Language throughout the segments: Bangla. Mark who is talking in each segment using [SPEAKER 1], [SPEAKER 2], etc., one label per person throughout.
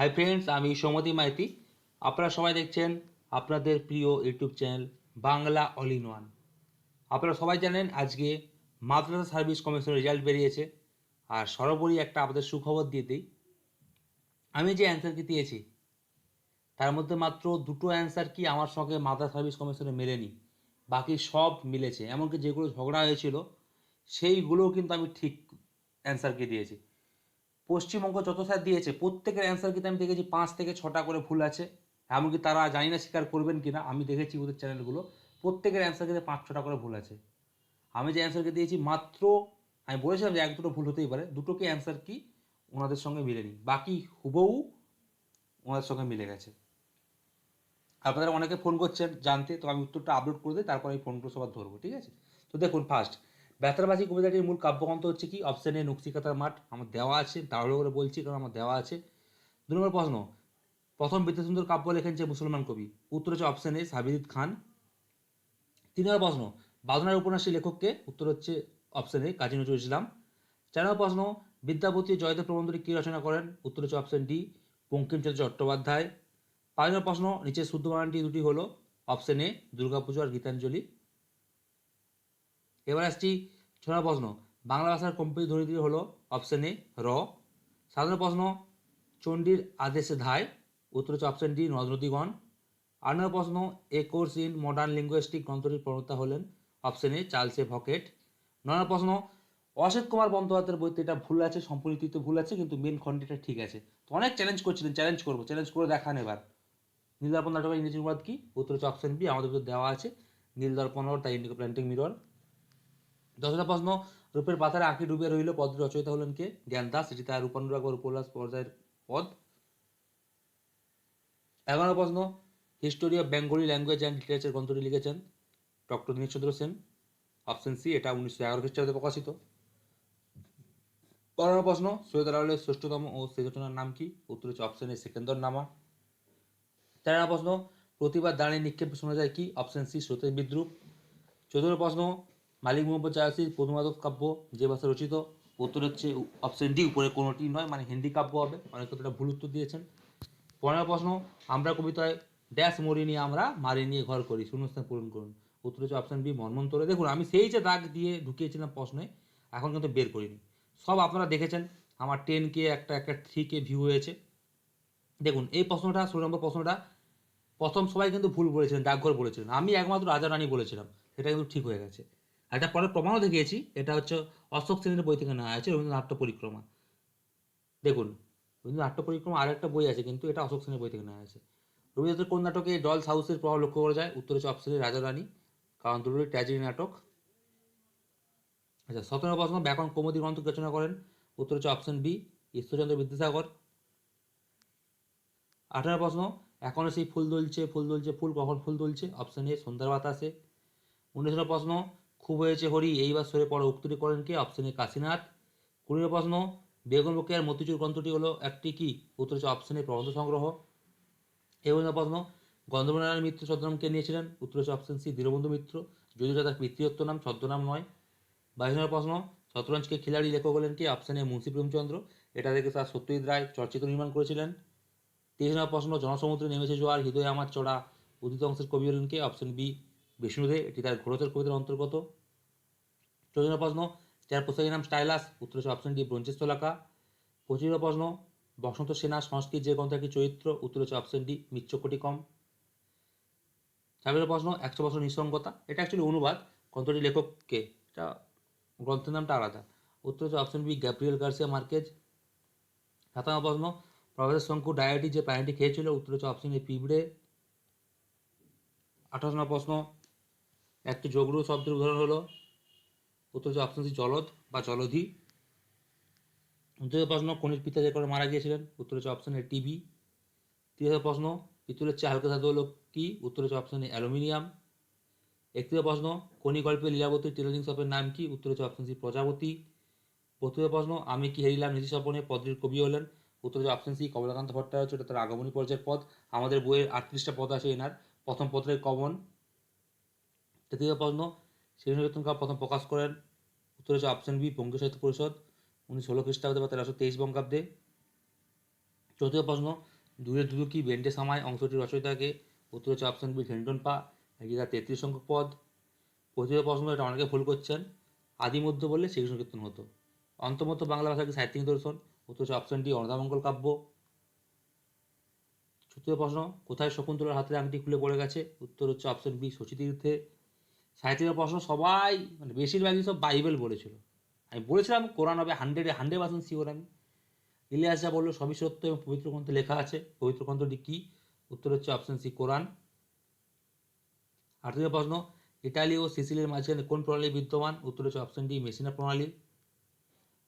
[SPEAKER 1] হাই ফ্রেন্ডস আমি সৌমতি মাইতি। আপনারা সবাই দেখছেন আপনাদের প্রিয় YouTube channel Bangla all in one. আপনারা সবাই জানেন আজকে মাদ্রাসা সার্ভিস কমিশনের রেজাল্ট বেরিয়েছে। আর সর্বোপরি একটা আপনাদের সুখবর দিয়ে দিই। আমি যে অ্যান্সার কি দিয়েছি, তার মধ্যে মাত্র দুটো অ্যান্সার কি আমার সঙ্গে মাদ্রাসা সার্ভিস কমিশনে মেলেনি। বাকি সব মিলেছে। এমনকি যেগুলো ঝগড়া হয়েছিল, সেইগুলোও কিন্তু আমি ঠিক অ্যান্সার কি দিয়েছি। পশ্চিমবঙ্গ যত স্যার দিয়েছে, প্রত্যেকের অ্যান্সার কিন্তু আমি দেখেছি পাঁচ থেকে ছটা করে ভুল আছে। এমনকি তারা জানি না স্বীকার করবেন কিনা, আমি দেখেছি ওদের চ্যানেলগুলো প্রত্যেকের অ্যান্সার কিন্তু পাঁচ ছটা করে ভুল আছে। আমি যে অ্যান্সারকে দিয়েছি মাত্র, আমি বলেছিলাম যে এক দুটো ভুল হতেই পারে দুটো কি অ্যান্সার কি ওনাদের সঙ্গে মিলেনি। বাকি হুবহু ওনাদের সঙ্গে মিলে গেছে। আপনারা অনেকে ফোন করছেন জানতে, তো আমি উত্তরটা আপলোড করে দিই, তারপর এই ফোনগুলো সবার ধরবো, ঠিক আছে? তো দেখুন ফার্স্ট বেতারবাসী কবিতাটির মূল কাব্যগ্রন্থ হচ্ছে কি? অপশন এ নকশিকাতার মাঠ। আমার দেওয়া আছে তাহলে করে বলছি, কারণ আমার দেওয়া আছে। দু নম্বর প্রশ্ন। প্রথম বিদ্যাসুন্দর কাব্য লেখেন যে মুসলমান কবি। উত্তর হচ্ছে অপশন এ খান। তিন নম্বর প্রশ্ন। বাদনার উপন্যাসী লেখককে উত্তর হচ্ছে অপশন এ কাজী নজরুল ইসলাম। চার নম্বর প্রশ্ন। বিদ্যাপতি জয়দেব প্রবন্ধটি কী রচনা করেন? উত্তর হচ্ছে অপশন ডি বঙ্কিমচন্দ্র চট্টোপাধ্যায়। পাঁচ নম্বর প্রশ্ন। নিচে শুদ্ধ বানানটি দুটি হলো। অপশন এ দুর্গাপুজো আর গীতাঞ্জলি। এবার আসছি ছ নম্বর প্রশ্ন। বাংলা ভাষার কম্পিত ধ্বনিটি হল অপশন এ র। সাধারণ প্রশ্ন, চণ্ডীর আদেশে ধায়। উত্তর হচ্ছে অপশন ডি আট নম্বর প্রশ্ন a course in modern linguistics গ্রন্থটির প্রণেতা হলেন অপশন এ চার্লসে ভকেট। নয় প্রশ্ন অসিত কুমার বন্দ্যোপাধ্যায়ের বইতে এটা ভুল আছে সম্পূর্ণিত ভুল আছে, কিন্তু মেন খণ্ডটা ঠিক আছে। তো অনেক চ্যালেঞ্জ করছিলেন চ্যালেঞ্জ করব চ্যালেঞ্জ করে দেখান এবার। নীলদর্পণ নাটকের ইংরেজি অনুবাদ কি? উত্তর হচ্ছে অপশন বি আমাদের দেওয়া আছে। নীলদর্পণ, তাই ইন্ডিকো প্ল্যান্টিং মিরর দশটা প্রশ্ন, রূপের পাতারে আঁকি ডুবে রইল পদ রচয়িতা হলেন কে? জ্ঞান দাস এটি তার রূপানুরাগ ও উপন্যাস পর্যায়ের পদ। এগারো প্রশ্ন, history of Bengali language and literature গ্রন্থটি লিখেছেন doctor Dineshchandra Sen. Option C, এটা উনিশশো এগারো খ্রিস্টাব্দে প্রকাশিত। পনেরো প্রশ্ন, সৈয়দ আলাউলের শ্রেষ্ঠতম ও শ্রেষ্ঠতনার নাম কি? উত্তর হচ্ছে অপশন এ সেকেন্দর নামা তেরো প্রশ্ন প্রতিবার দাঁড়িয়ে নিক্ষেপ শোনা যায় কি? অপশন সি স্রোতের বিদ্রুপ। চতুর্থ প্রশ্ন মালিক মোহাম্মদ জাহাসির প্রথমাদক কাব্য যে ভাষা রচিত, উত্তর হচ্ছে অপশন ডি উপরে কোনোটি নয় মানে হিন্দি কাব্য হবে, অনেকে এটা ভুল উত্তর দিয়েছেন। পনেরো প্রশ্ন, আমরা কবিতায় ড্যাশ মরি নিয়ে আমরা মারি নিয়ে ঘর করি, শূন্যস্থান পূরণ করুন। উত্তর হচ্ছে অপশন বি মর্মন্তরে দেখুন, আমি সেই যে দাগ দিয়ে ঢুকিয়েছিলাম প্রশ্নে, এখন কিন্তু বের করিনি। সব আপনারা দেখেছেন, আমার টেন কে একটা একটা থ্রি কে ভিউ হয়েছে। দেখুন, এই প্রশ্নটা, ষোলো নম্বর প্রশ্নটা, প্রথম সবাই কিন্তু ভুল বলেছিলেন, ডাকঘর বলেছিলেন। আমি একমাত্র রাজা রানী বলেছিলাম, সেটা কিন্তু ঠিক হয়ে গেছে। এটা পরে প্রমাণও দেখিয়েছি, এটা হচ্ছে অশোক শ্রেণির বই থেকে নেওয়া আছে রবীন্দ্র নাট্য পরিক্রমা দেখুন রবীন্দ্র নাট্য পরিক্রমা আর একটা বই আছে, কিন্তু এটা অশোক শ্রেণির বই থেকে নেওয়া আছে রবীন্দ্রনাথের কোন নাটকে ডলস হাউসের প্রভাব লক্ষ্য করা যায়? উত্তর হচ্ছে অপশনে রাজা রানী কারণ দুটোই ট্র্যাজেডি নাটক। আচ্ছা সতেরো প্রশ্ন ব্যাকরণ কৌমুদী গ্রন্থ রচনা করেন? উত্তর হচ্ছে অপশন বি ঈশ্বরচন্দ্র বিদ্যাসাগর। আঠারো প্রশ্ন এখনও সেই ফুল দুলছে ফুল দুলছে, ফুল কখন ফুল তুলছে অপশন এ সন্ধ্যার বাতাসে। উনিশশো প্রশ্ন খুব হয়েছে হরি, এইবার সরে পড়া। উক্তটি করেন কে? অপশন কাশীনাথ। কুড়ির প্রশ্ন বেগম রোকেয়ার মতিচুর গ্রন্থটি হলো একটি কি? উত্তর হচ্ছে অপশন প্রবন্ধ সংগ্রহ। এবং প্রশ্ন গন্ধর্বনারায়ণ মিত্র ছদ্মনামকে নিয়েছিলেন? উত্তর হচ্ছে অপশন সি দীনবন্ধু মিত্র। যদিও তার পিতৃত্ব নাম ছদ্মনাম নয়। বাইশ প্রশ্ন, শতরঞ্জকে খিলাড়ি লেখক হলেন কি? অপশন মুন্সী প্রেমচন্দ্র। এটা থেকে তার সত্যজিৎ রায় চলচ্চিত্র নির্মাণ করেছিলেন। তেইশ নম্বর প্রশ্ন, জনসমুদ্রে নেমেছে জোয়ার, হৃদয় আমার চড়া। উদিত অংশের কবি হলেন কে? অপশন বি বিষ্ণুদে এটি তার ঘোরচর কবিতার অন্তর্গত। চৌদ্দ প্রশ্ন যার পোশাকের নাম স্টাইলাস, উত্তর হচ্ছে অপশন ডি ব্রঞ্চেস তোলাকা পঁচিশ প্রশ্ন, বসন্ত সেনা সংস্কৃত যে গ্রন্থের চরিত্র, উত্তর হচ্ছে অপশন ডি মিচ্চকটি কম। ছাব্বিশ প্রশ্ন, একশো বছর নিঃসঙ্গতা, এটা অ্যাকচুয়ালি অনুবাদ গ্রন্থটির লেখককে এটা গ্রন্থের নামটা আলাদা। উত্তর হচ্ছে option B Gabriel Garcia Marquez. সাতান্ন প্রশ্ন প্রফেসর শঙ্কু ডায়েটি যে প্রাণীটি খেয়েছিল, উত্তর হচ্ছে অপশন এ পিঁপড়ে। আঠাশ প্রশ্ন, একটি যোগরু শব্দের উদাহরণ হলো উত্তর হচ্ছে অপশন সি জলদ বা জলধি। উত্তর প্রশ্ন খনির পিতা যে করে মারা গিয়েছিলেন? উত্তর হচ্ছে অপশন এ টিবি। তৃতীয় প্রশ্ন পিতলের চেয়ে হালকা ধাতু হলো কি? উত্তর হচ্ছে অপশন এ অ্যালুমিনিয়াম। একত্রিশ প্রশ্ন খনি গল্পে লীলাবতীর টেলরিং শপের নাম কি? উত্তর হচ্ছে অপশন সি প্রজাপতি। প্রথম প্রশ্ন, আমি কি হেরিলাম নিজে স্বপনে পদের কবি হলেন? উত্তর হচ্ছে অপশন সি কমলাকান্ত ভট্টাচার্য, এটা তার আগমনী পর্যায়ের পদ। আমাদের বইয়ের আটত্রিশটা পদ আছে এনার। প্রথম পত্রের কমন তৃতীয় প্রশ্ন শ্রীনিকেতন কাপ প্রথম প্রকাশ করেন। উত্তর হচ্ছে অপশন বি বঙ্গীয় সাহিত্য পরিষদ। উনি ষোলো খ্রিস্টাব্দে বা তেরোশো তেইশ বঙ্গাব্দে। চতুর্থ প্রশ্ন দূরে দুদু কি বেন্টে সামায় অংশটির রচয়িতাকে? উত্তর হচ্ছে অপশন বি হেন্টন পা তার তেত্রিশ সংখ্যক পদ? পঁচিশ প্রশ্ন, এটা অনেকে ভুল করছেন। আদি মধ্য বললে শ্রীকৃষ্ণ কীর্তন হতো। অন্তমত বাংলা ভাষাকে সাহিত্যিক নিদর্শন? উত্তর হচ্ছে অপশন ডি অর্ধামঙ্গল কাব্য। চতুর্থ প্রশ্ন, কোথায় শকুন্তলার হাতের আংটি খুলে পড়ে গেছে? উত্তর হচ্ছে অপশন বি শচীতীর্থে সাহিত্যিকের প্রশ্ন সবাই মানে বেশিরভাগই সব বাইবেল বলেছিল। আমি বলেছিলাম, কোরআন হবে হান্ড্রেডে, হান্ড্রেড পার্সেন্ট শিওর আমি। ইলিয়াস যা বলল সবই সত্য এবং পবিত্র গ্রন্থে লেখা আছে। পবিত্র গ্রন্থটি কী? উত্তর হচ্ছে অপশন সি কোরআন। আঠারো প্রশ্ন, ইটালি ও সিসিলির মাঝখানে কোন প্রণালী বিদ্যমান? উত্তর হচ্ছে অপশন ডি মেসিনা প্রণালী।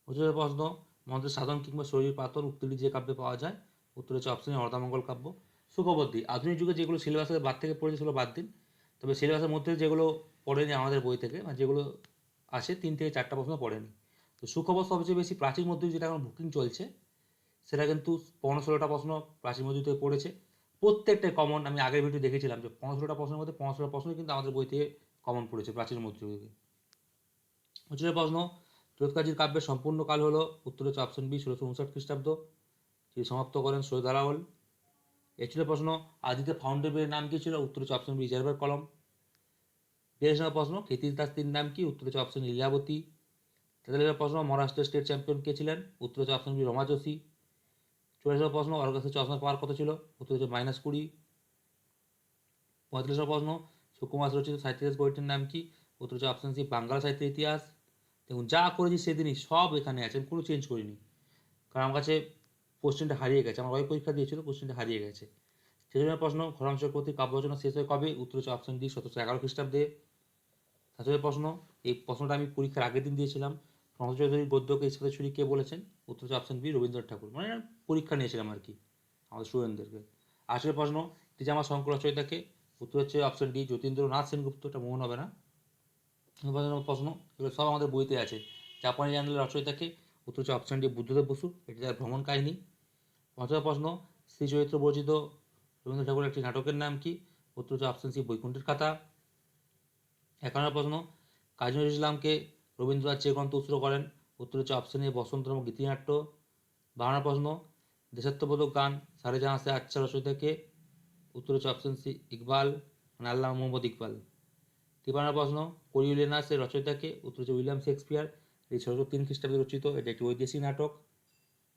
[SPEAKER 1] উত্তরের প্রশ্ন, মন্ত্রের সাধন কিংবা শরীর পাতন উক্তিটি যে কাব্যে পাওয়া যায়? উত্তর হচ্ছে অপশন অর্ধামঙ্গল কাব্য। সুখবর্তী আধুনিক যুগে যেগুলো সিলেবাসের বাদ থেকে পড়েছে সেগুলো বাদ দিন। তবে সিলেবাসের মধ্যে যেগুলো পড়েনি আমাদের বই থেকে মানে যেগুলো আসে তিন থেকে চারটা প্রশ্ন পড়েনি। তো সুখবর সবচেয়ে বেশি প্রাচীন মধ্যযুগ যেটা এখন বুকিং চলছে, সেটা কিন্তু পনেরো ষোলোটা প্রশ্ন প্রাচীন মধ্যযুগ থেকে পড়েছে। প্রত্যেকটাই কমন আমি আগের ভিডিও দেখেছিলাম যে পনেরো ষোলোটা প্রশ্নের মধ্যে পনেরো ষোলো প্রশ্ন কিন্তু আমাদের বই থেকে কমন পড়েছে প্রাচীন মধ্যযুগে। হচ্ছে প্রশ্ন চোৎকাজির কাব্যের সম্পূর্ণ কাল হলো উত্তর হচ্ছে অপশন বি ষোলোশো উনষাট খ্রিস্টাব্দ তিনি সমাপ্ত করেন সৈয়দ আলাওল এ ছিল প্রশ্ন, আদিতে ফাউন্ডের নাম কি ছিল? উত্তর হচ্ছে অপশন বি কলম বিয়াল্লিশ নম্বর প্রশ্ন ক্ষিতির দাস নাম কি? উত্তর হচ্ছে অপশন লীলাবতী। তেতাল্লিশ নম্বর প্রশ্ন মহারাষ্ট্রের স্টেট চ্যাম্পিয়ন কে ছিলেন? উত্তর হচ্ছে অপশন বি রমা যোশী। চল্লিশ নম্বর প্রশ্ন অর্গাসের চশমার পাওয়ার কত ছিল? উত্তর হচ্ছে মাইনাস কুড়ি। পঁয়তাল্লিশ নম্বর প্রশ্ন, সুকুমার রচিত সাহিত্য বইটির নাম কি? উত্তর হচ্ছে অপশন সি বাংলা সাহিত্যের ইতিহাস। দেখুন, যা করেছি সেদিনই সব এখানে আছে, আমি কোনো চেঞ্জ করিনি। কারণ আমার কাছে কোশ্চেনটা হারিয়ে গেছে, আমার ওই পরীক্ষা দিয়েছিল কোশ্চেনটা হারিয়ে গেছে। সেজন্য প্রশ্ন খরম চক্রবর্তীর কাব্য রচনা শেষ হয় কবে? উত্তর হচ্ছে অপশন ডি সতেরোশো এগারো খ্রিস্টাব্দে। তাছাড়া প্রশ্ন, এই প্রশ্নটা আমি পরীক্ষার আগের দিন দিয়েছিলাম। প্রণব চৌধুরীর গদ্যকে সাথে ছুরি কে বলেছেন? উত্তর হচ্ছে অপশন বি রবীন্দ্রনাথ ঠাকুর। মানে পরীক্ষা নিয়েছিলাম আর কি, আমাদের স্টুডেন্টদেরকে আসলে প্রশ্ন আমার শঙ্কর রচয়িতাকে উত্তর হচ্ছে অপশন ডি যতীন্দ্রনাথ সেনগুপ্ত। এটা মনে হবে না। প্রশ্ন, এগুলো সব আমাদের বইতে আছে। জাপানি জানলে রচয়িতাকে। উত্তর হচ্ছে অপশন ডি বুদ্ধদেব বসু। এটি তার ভ্রমণ কাহিনী। পঞ্চম প্রশ্ন শ্রী চরিত্র বর্জিত রবীন্দ্র ঠাকুরের একটি নাটকের নাম কি? উত্তর হচ্ছে অপশন সি বৈকুণ্ঠের খাতা। একান্ন প্রশ্ন, কাজী নজরুল ইসলামকে রবীন্দ্রনাথ যে গ্রন্থ উৎসর্গ করেন। উত্তর হচ্ছে অপশন এ বসন্ত নামক গীতিনাট্য। বাংলা প্রশ্ন, দেশাত্মবোধক গান সারে জাহাঁ সে আচ্ছা রচয়িতাকে উত্তর হচ্ছে অপশন সি ইকবাল মানে আল্লাহ মোহাম্মদ ইকবাল। তিপান্ন প্রশ্ন কোরিওলেনাসের রচয়িতাকে উত্তর হচ্ছে উইলিয়াম শেক্সপিয়ার। এই ছশো তিন খ্রিস্টাব্দে রচিত, এটা একটি ঐতিহাসিক নাটক।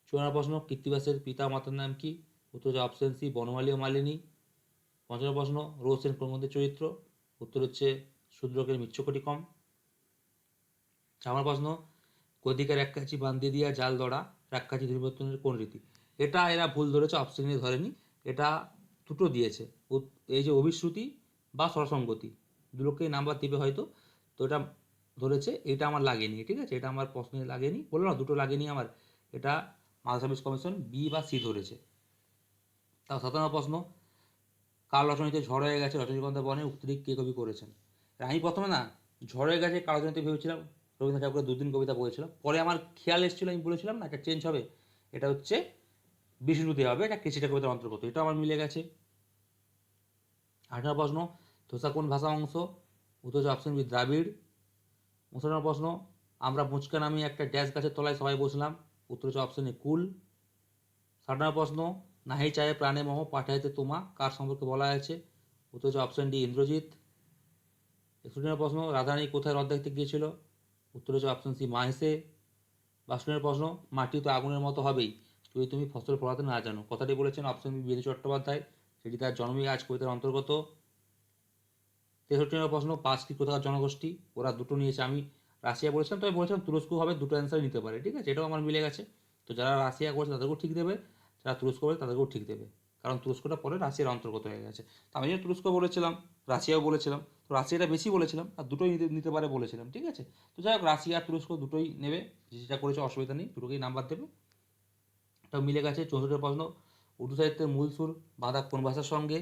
[SPEAKER 1] চুয়ান্ন প্রশ্ন কৃত্তিবাসের পিতা মাতার নাম কি? উত্তর হচ্ছে অপশন সি বনমালী ও মালিনী। পঞ্চম প্রশ্ন রোসেন প্রমোদের চরিত্র। উত্তর হচ্ছে শূদ্রকের মিচ্ছকটি কম। আমার প্রশ্ন গদিকার এক কাছি বান্ধিয়ে দিয়া জাল দড়া এক কাছি পরিবর্তনের কোন রীতি? এটা এরা ভুল ধরেছে অপশনে ধরেনি। এটা দুটো দিয়েছে। এই যে অভিশ্রুতি বা স্বরসঙ্গতি, দুটোকেই নাম্বার দিবে হয়তো। তো এটা ধরেছে, এটা আমার লাগেনি, ঠিক আছে? এটা আমার প্রশ্নে লাগেনি। বলল না, দুটো লাগেনি আমার। এটা মাদার সার্ভিস কমিশন বি বা সি ধরেছে। তাও সাতান্ন প্রশ্ন, কাল রচনীতে ঝড় হয়ে গেছে রজনীগন্ধা বনে উক্তিটি কে কবি করেছেন? আমি প্রথমে না ঝড় হয়ে গেছে কার রচনীতে ভেবেছিলাম, রবীন্দ্রনাথ ঠাকুরের দুদিন কবিতা পড়েছিলাম। পরে আমার খেয়াল এসেছিল, আমি বলেছিলাম না, একটা চেঞ্জ হবে, এটা হচ্ছে বিষ্ণুতে হবে, এটা কৃষিটা কবিতার অন্তর্গত এটা আমার মিলে গেছে। আঠারো প্রশ্ন, ধোসা কোন ভাষা অংশ? উত্তর অপশন বি, দ্রাবিড়। উনষাট প্রশ্ন, আমরা মুচকা নামে একটা ড্যাশ গাছের তলায় সবাই বসলাম, উত্তর হচ্ছে অপশন এ, কুল। ষাট প্রশ্ন, নাহি চায়ে প্রাণে মোহ পাঠাইতে তোমা, কার সম্পর্কে বলা হয়েছে? উত্তর হচ্ছে অপশন ডি, ইন্দ্রজিৎ। একষট্টি প্রশ্ন, রাধারানী কোথায় হ্রদ দেখতে গিয়েছিল? উত্তর হচ্ছে অপশন সি মাহেসে বাষট্টি প্রশ্ন মাটি তো আগুনের মতো হবেই, যদি তুমি ফসল ফলাতে না জানো। কথাটি বলেছেন অপশন বি বিদু চট্টোপাধ্যায়। সেটি তার জন্মই আজ কবিতার অন্তর্গত। তেষট্টি নম্বর প্রশ্ন, পাঁচ কি কোথাকার জনগোষ্ঠী? ওরা দুটো নিয়েছে, আমি রাশিয়া বলেছিলাম, তবে বলেছিলাম তুরস্ক হবে, দুটো অ্যান্সার নিতে পারে, ঠিক আছে? এটাও আমার মিলে গেছে। তো যারা রাশিয়া করেছে, তাদেরকেও ঠিক দেবে, যারা তুরস্ক বলে তাদেরকেও ঠিক দেবে। কারণ তুরস্কটা পরে রাশিয়ার অন্তর্গত হয়ে গেছে। তো আমি যে তুরস্ক বলেছিলাম, রাশিয়াও বলেছিলাম, তো রাশিয়াটা বেশি বলেছিলাম আর দুটোই নিতে নিতে পারে বলেছিলাম, ঠিক আছে? তো যাই হোক, রাশিয়া আর তুরস্ক দুটোই নেবে যেটা করেছে অসুবিধা নেই, দুটোকেই নাম্বার দেবে। এটাও মিলে গেছে চৌষট্টি প্রশ্ন, উর্দু সাহিত্যের মূল সুর বাঁধা কোন ভাষার সঙ্গে?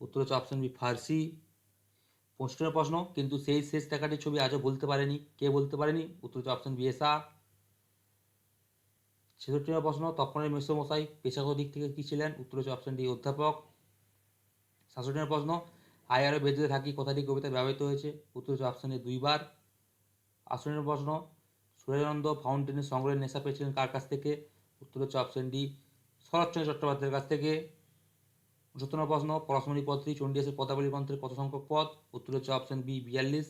[SPEAKER 1] উত্তর হচ্ছে অপশন বি ফার্সি। পঁচিশের প্রশ্ন, কিন্তু সেই শেষ দেখাটির ছবি আজও বলতে পারেনি। কে বলতে পারেনি? উত্তর হচ্ছে অপশন বি এসা ছেষট্টি নম্বর প্রশ্ন তপনের মিশ্র মশাই পেশাগত দিক থেকে কী ছিলেন? উত্তর হচ্ছে অপশন ডি, অধ্যাপক। সাতষট্টি নম্বর প্রশ্ন আয়ারে বেঁধে থাকি কথাটি কবিতায় ব্যবহৃত হয়েছে? উত্তর হচ্ছে অপশন এ দুইবার। আটষট্টি নম্বর প্রশ্ন সুরেশানন্দ ফাউন্টেনের সংগ্রহের নেশা পেয়েছিলেন কার কাছ থেকে? উত্তর হচ্ছে অপশন ডি, শরৎচন্দ্র চট্টোপাধ্যায়ের কাছ থেকে। সত্তর নম্বর প্রশ্ন, পরশমণি পত্রী চণ্ডীদাসের পদাবলী গ্রন্থের কত সংখ্যক পদ? উত্তর হচ্ছে অপশন বি, বিয়াল্লিশ।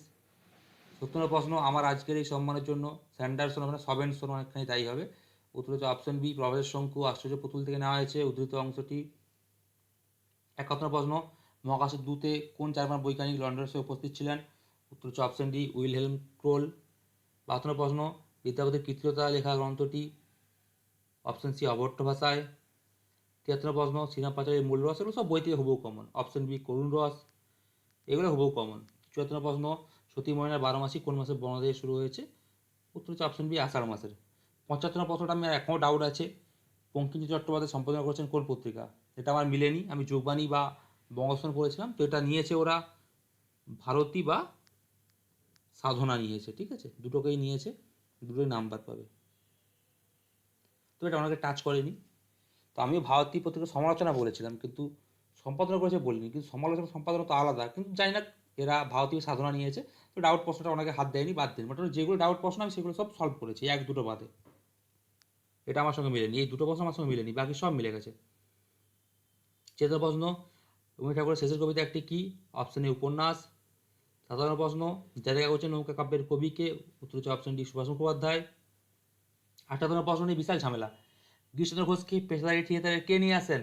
[SPEAKER 1] সত্তর নম্বর প্রশ্ন, আমার আজকের এই সম্মানের জন্য স্যান্ডারসন মানে সবেনসন অনেকখানি দায়ী হবে। উত্তর হচ্ছে অপশন বি প্রভাবের শঙ্কু আশ্চর্য পুতুল থেকে নেওয়া হয়েছে। উদ্ধৃত অংশটি একাত্তর প্রশ্ন, মহাকাশের দূতে কোন জার্মান বৈজ্ঞানিক লন্ডনের সঙ্গে উপস্থিত ছিলেন? উত্তর হচ্ছে অপশন ডি উইলহেলম ক্রোল। বাহাত্তর প্রশ্ন বিদ্যাপতির কৃতিলতা লেখা গ্রন্থটি অপশন সি অবট্ট ভাষায়। তিয়াত্তর প্রশ্ন, সিনেমা পাচারের মূল রস, এগুলো সব বই থেকে হুবহু কমন অপশন বি করুণ রস, এগুলো হুবহু কমন চুয়াত্তর প্রশ্ন সতী ময়নার বারো মাসি কোন মাসে বর্ণনা দিয়ে শুরু হয়েছে? উত্তর হচ্ছে অপশন বি আষাঢ় মাসের। পঁচাত্তর প্রশ্নটা আমি এখনও ডাউট আছে। বঙ্কিমচন্দ্র চট্টোপাধ্যায় সম্পাদনা করেছেন কোন পত্রিকা? এটা আমার মিলেনি। আমি যোগবাণী বা বঙ্গদর্শন করেছিলাম তো এটা নিয়েছে ওরা ভারতী বা সাধনা নিয়েছে, ঠিক আছে? দুটোকেই নিয়েছে, দুটোই নাম্বার পাবে। তো এটা ওনাকে টাচ করেনি। তো আমিও ভারতী পত্রিকার সমালোচনা বলেছিলাম, কিন্তু সম্পাদনা করেছে বলিনি। কিন্তু সমালোচনা, সম্পাদনা তো আলাদা। কিন্তু জানি না এরা ভারতীয় সাধনা নিয়েছে, তো ডাউট প্রশ্নটা ওনাকে হাত দেয়নি, বাদ দেয়নি। মোটামুটি যেগুলো ডাউট প্রশ্ন আমি সেগুলো সব সলভ করেছি, এক দুটো বাদে। এটা আমার সঙ্গে মিলেনি, এই দুটো প্রশ্ন আমার সঙ্গে মিলেনি, বাকি সব মিলে গেছে। চেতন প্রশ্ন রবীন্দ্র ঠাকুরের শেষের কবিতা একটি কি? অপশন উপন্যাস। সাধারণ প্রশ্ন যাদের কাগজে নৌকা কাব্যের কবিকে উত্তর হচ্ছে অপশন ডি সুভাষ মুখোপাধ্যায়। আঠারো প্রশ্ন নিয়ে বিশাল ঝামেলা। গিরিশচন্দ্র ঘোষকে পেশাদারি থিয়েটারে কে নিয়ে আসেন?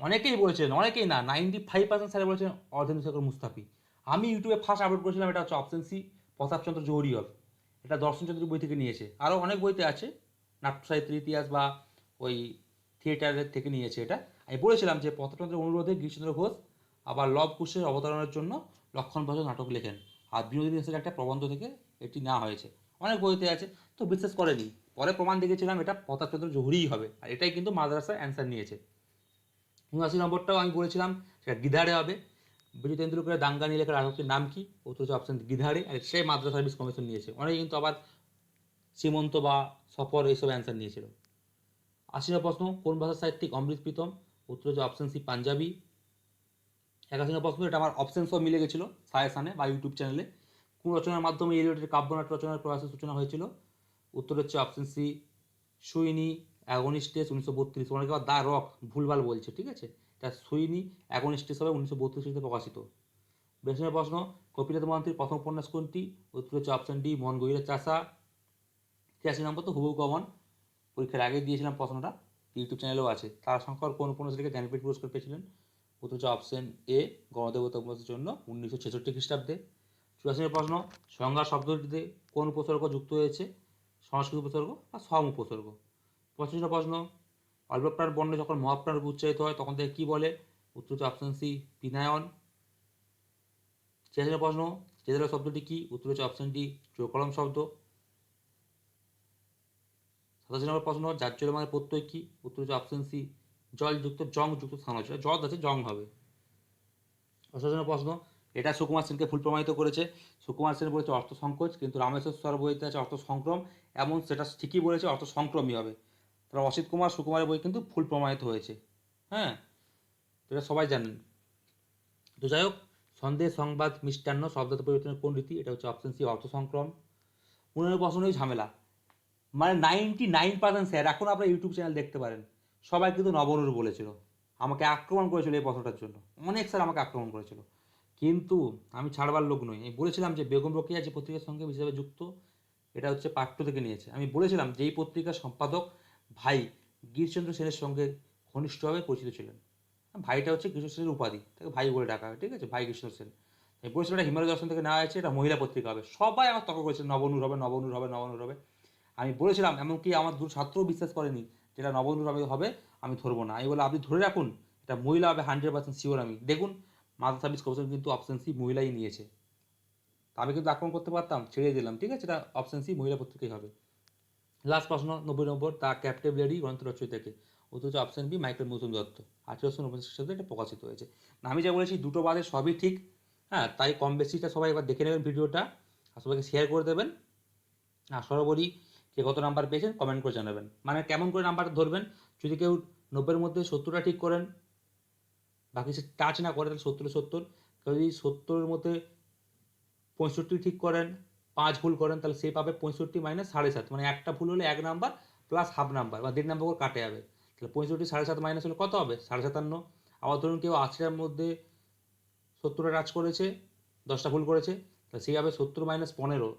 [SPEAKER 1] অনেকেই বলেছেন, অনেকেই না নাইনটি ফাইভ পার্সেন্ট স্যার বলেছেন অর্ধেন্দু শেখর মুস্তাফি। আমি ইউটিউবে ফার্স্ট আপলোড করেছিলাম, এটা হচ্ছে অপশন সি প্রতাপচন্দ্র জৌহরি হবে এটা দর্শনচন্দ্র বই থেকে নিয়েছে। আরও অনেক বইতে আছে। নাট্য সাহিত্যের ইতিহাস বা ওই থিয়েটারের থেকে নিয়েছে এটা। আমি বলেছিলাম যে প্রতাপচন্দ্রের অনুরোধে গিরিশচন্দ্র ঘোষ আবার লব কুশের অবতারণের জন্য লক্ষণ বছর নাটক লেখেন। আর বিনোদিনী দাসের একটা প্রবন্ধ থেকে এটি নেওয়া হয়েছে। অনেক বইতে আছে, তো বিশ্বাস করেনি। পরে প্রমাণ দেখেছিলাম এটা প্রতাপচন্দ্র জহুরিই হবে, আর এটাই কিন্তু মাদ্রাসার অ্যান্সার নিয়েছে। উনআশি নম্বরটাও আমি বলেছিলাম, সেটা গিধারে হবে। বিজয় দাঙ্গা নিয়ে লেখার আটকটির নাম কি? উত্তর হচ্ছে অপশন গিধারে, আর সেই মাদ্রাসা সার্ভিস কমিশন নিয়েছে। অনেকে কিন্তু আবার সীমন্ত বা সফর এইসব অ্যান্সার নিয়েছিল। আশি প্রশ্ন, কোন ভাষার সাহিত্যিক অমৃত প্রীতম? উত্তর হচ্ছে অপশন সি পাঞ্জাবি। একাশি প্রশ্ন, এটা আমার অপশন সব মিলে গেছিল সায়াসানে বা ইউটিউব চ্যানেলে কোন রচনার মাধ্যমে এলিয়টের কাব্যনাট রচনার প্রয়াসের সূচনা হয়েছিল? উত্তর হচ্ছে অপশন সি সুইনি, অ্যাগনিস্টেস, উনিশশো বত্রিশ। অনেকে আবার দা রক ভুলভাল বলছে, ঠিক আছে? এটা সুইনি, অ্যাগনিস্টেস হবে উনিশশো বত্রিশে প্রকাশিত। বেশ নম্বর প্রশ্ন কপিনাথ মহান্তির প্রথম উপন্যাস কোনটি? উত্তর হচ্ছে অপশন ডি মন গহিরের চাষা। তিরাশি নম্বর তো হুবু কমন। পরীক্ষার আগে দিয়েছিলাম প্রশ্নটা ইউটিউব চ্যানেলেও আছে। তারা শঙ্কর কোন উপন্যাস লিখে জ্ঞানপীঠ পুরস্কার পেয়েছিলেন? উত্তর হচ্ছে অপশন এ গণদেবতা উপন্যাসের জন্য উনিশশো ছেষট্টি খ্রিস্টাব্দে। চুরাশি প্রশ্ন, সংজ্ঞা শব্দটিতে কোন উপসর্গ যুক্ত হয়েছে? সংস্কৃত উপসর্গ বা সম উপসর্গ? পঁচিশ প্রশ্ন, অল্পপ্রাণ বর্ণ যখন মহাপ্রাণ উচ্চারিত হয়, তখন থেকে কী বলে? উত্তর হচ্ছে অপশন সি পিনায়ন। ছিয়াশি প্রশ্ন চেতলা শব্দটি কী? উত্তর হচ্ছে অপশন ডি চোকলম শব্দ। সাতাশি নম্বর প্রশ্ন জাজ্জল মানে প্রত্যয় কি? উত্তর হচ্ছে অপশন সি জলযুক্ত যুক্ত স্থান হচ্ছে জল আছে জং হবে। অষ্টাশি নম্বর প্রশ্ন, এটা সুকুমার সেনকে ভুল প্রমাণিত করেছে। সুকুমার সেন বলেছে অর্থ সংকোচ, কিন্তু রামেশ্বর স্বর বইতে আছে অর্থ সংক্রম। এমন সেটা ঠিকই বলেছে, অর্থ সংক্রমই হবে। তারা অসিত কুমার, সুকুমারের বই কিন্তু ভুল প্রমাণিত হয়েছে। হ্যাঁ? এটা সবাই জানেন। তো যাই হোক, সন্দেহ, সংবাদ, মিষ্টান্ন, শব্দ, পরিবর্তনের কোন রীতি? এটা হচ্ছে অপশন সি অর্থ সংক্রম। পনেরো প্রশ্নই ঝামেলা। মানে নাইনটি নাইন পার্সেন্ট স্যার এখন আপনারা ইউটিউব চ্যানেল দেখতে পারেন। সবাই কিন্তু নবনুর বলেছিল। আমাকে আক্রমণ করেছিল এই প্রশ্নটার জন্য। অনেক স্যার আমাকে আক্রমণ করেছিল। কিন্তু আমি ছাড়বার লোক নই। আমি বলেছিলাম যে বেগম রোকেয়া যে পত্রিকার সঙ্গে হিসেবে যুক্ত, এটা হচ্ছে পাঠ্য থেকে নিয়েছে। আমি বলেছিলাম যে এই পত্রিকার সম্পাদক ভাই গিরিশচন্দ্র সেনের সঙ্গে ঘনিষ্ঠভাবে পরিচিত ছিলেন। ভাইটা হচ্ছে কৃষ্ণ সেনের উপাধি। তাকে ভাই বলে ডাকা হয়, ঠিক আছে? ভাই কৃষ্ণ সেন। আমি বলেছিলাম এটা হিমালয় দর্শন থেকে নেওয়া হয়েছে, এটা মহিলা পত্রিকা হবে। সবাই আমার তর্ক করেছে, নবনুর হবে নবনুর হবে নবনুর হবে। আমি বলেছিলাম, এমনকি আমার দু ছাত্রও বিশ্বাস করেনি যেটা নবনুর হবে আমি ধরবো না। আমি বলে আপনি ধরে রাখুন, এটা মহিলা হবে হান্ড্রেড পার্সেন্ট শিওর আমি। দেখুন মাদার সার্ভিস কমিশন কিন্তু অপশন সি মহিলাই নিয়েছে। আমি কিন্তু আক্রমণ করতে পারতাম, ছেড়ে দিলাম, ঠিক আছে? এটা অপশন সি মহিলা পত্রিকাই হবে। লাস্ট প্রশ্ন, নব্বই নম্বর তা ক্যাপ্টেবলারি গ্রন্থ রচয়িতা থেকে উত্তর হচ্ছে অপশন বি মাইকেল মৌসুম দত্ত। আঠেরোশো উনপঞ্চাশ খ্রিস্টাব্দে এটা প্রকাশিত হয়েছে। আমি যা বলেছি, দুটো বাদে সবই ঠিক হ্যাঁ? তাই কম বেশিটা সবাই একবার দেখে নেবেন ভিডিওটা, আর সবাইকে শেয়ার করে দেবেন। আর সর্বোপরি কে কত নাম্বার পেয়েছেন কমেন্ট করে জানাবেন। মানে কেমন করে নাম্বারটা ধরবেন, যদি কেউ নব্বইয়ের মধ্যে সত্তরটা ঠিক করেন, বাকি সে টাচ না করে তাহলে সত্তরে সত্তর। কেউ যদি সত্তরের মধ্যে পঁয়ষট্টি ঠিক করেন, পাঁচ ভুল করেন, তাহলে সে পাবে পঁয়ষট্টি মাইনাস সাড়ে সাত। মানে একটা ভুল হলে এক নাম্বার প্লাস হাফ নাম্বার বা দেড় নাম্বার করে কাটে যাবে। তাহলে পঁয়ষট্টি সাড়ে সাত মাইনাস হলে কত হবে? সাড়ে সাতান্ন। আবার ধরুন কেউ আশিটার মধ্যে সত্তরটা টাচ করেছে, দশটা ভুল করেছে, তাহলে সেই হবে সত্তর মাইনাস পনেরো।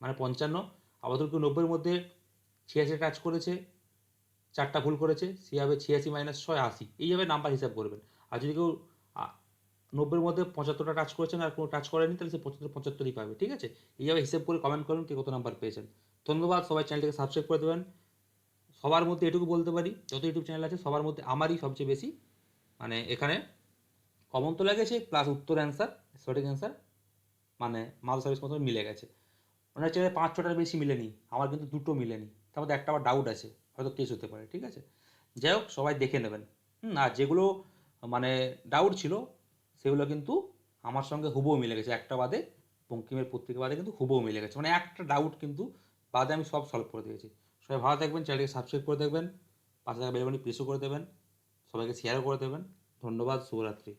[SPEAKER 1] মানে পঞ্চান্ন। ধরুন কেউ নব্বইয়ের মধ্যে ছিয়াশি টাচ করেছে, চারটা ভুল করেছে, সে হবে ছিয়াশি মাইনাস ছয় আশি। এইভাবে নাম্বার হিসাব করবেন। আর যদি কেউ নব্বইয়ের মধ্যে পঁচাত্তরটা টাচ করেছেন আর কোনো টাচ করেনি তাহলে সে পঁচাত্তর, পঁচাত্তরই পাবে, ঠিক আছে? এইভাবে হিসেব করে কমেন্ট করুন কে কত নাম্বার পেয়েছেন। ধন্যবাদ, সবাই চ্যানেলটিকে সাবস্ক্রাইব করে দেবেন। সবার মধ্যে এটুকু বলতে পারি, যত ইউটিউব চ্যানেল আছে, সবার মধ্যে আমারই সবচেয়ে বেশি মানে এখানে কমন তো লেগেছে প্লাস উত্তর অ্যান্সার সঠিক অ্যান্সার মানে মাল সার্ভিস মতো মিলে গেছে। ওনার চ্যানেলে পাঁচ ছটার বেশি মিলেনি আমার কিন্তু দুটো মিলেনি। তার মধ্যে একটা আবার ডাউট আছে হয়তো কেস হতে পারে ঠিক আছে? যাই হোক সবাই দেখে নেবেন। হুম, আর যেগুলো মানে ডাউট ছিল সেগুলো কিন্তু আমার সঙ্গে হুবও মিলে গেছে। একটা বাদে বঙ্কিমের পত্রিকা বাদে কিন্তু হুবও মিলে গেছে। মানে একটা ডাউট কিন্তু বাদে আমি সব সলভ করে দিয়েছি। সবাই ভালো থাকবেন চ্যানেলকে সাবস্ক্রাইব করে দেখবেন পাশে থাকা বেলবানি প্রেসও করে দেবেন সবাইকে শেয়ারও করে দেবেন। ধন্যবাদ শুভরাত্রি।